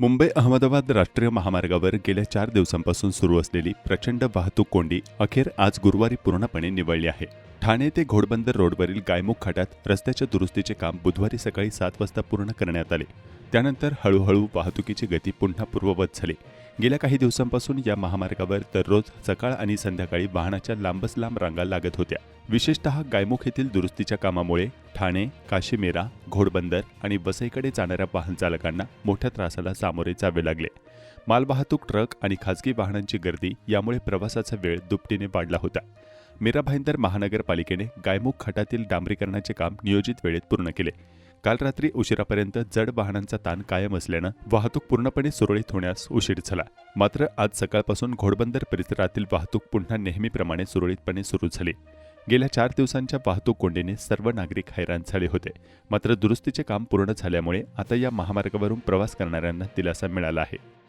मुंबई अहमदाबाद राष्ट्रीय महामार्गावर गेल्या चार दिवसांपासून सुरू असलेली प्रचंड वाहतूक कोंडी अखेर आज गुरुवारी पूर्णपणे निवळली आहे. ठाणे ते घोडबंदर रोडवरील गायमुख खाटात रस्त्याच्या दुरुस्तीचे काम बुधवारी सकाळी सात वाजता पूर्ण करण्यात आले. त्यानंतर हळूहळू वाहतुकीची गती पुन्हा पूर्ववत झाली. गेल्या काही दिवसांपासून या महामार्गावर दररोज सकाळ आणि संध्याकाळी वाहनाच्या लांबच लांब रांगा लागत होत्या. विशेषतः गायमुख येथील दुरुस्तीच्या कामामुळे ठाणे काशीमेरा घोडबंदर आणि वसईकडे जाणाऱ्या वाहन चालकांना मोठ्या त्रासाला सामोरे जावे लागले. मालवाहतूक ट्रक आणि खासगी वाहनांची गर्दी यामुळे प्रवासाचा वेळ दुपटीने वाढला होता. मीरा भाईंदर महानगरपालिकेने गायमुख खटातील डांबरीकरणाचे काम नियोजित वेळेत पूर्ण केले. काल रात्री उशिरापर्यंत जड वाहनांचा ताण कायम असल्यानं वाहतूक पूर्णपणे सुरळीत होण्यास उशीर झाला. मात्र आज सकाळपासून घोडबंदर परिसरातील वाहतूक पुन्हा नेहमीप्रमाणे सुरळीतपणे सुरू झाली. गेल्या चार दिवसांच्या वाहतूक कोंडीने सर्व नागरिक हैराण झाले होते. मात्र दुरुस्तीचे काम पूर्ण झाल्यामुळे आता या महामार्गावरून प्रवास करणाऱ्यांना दिलासा मिळाला आहे.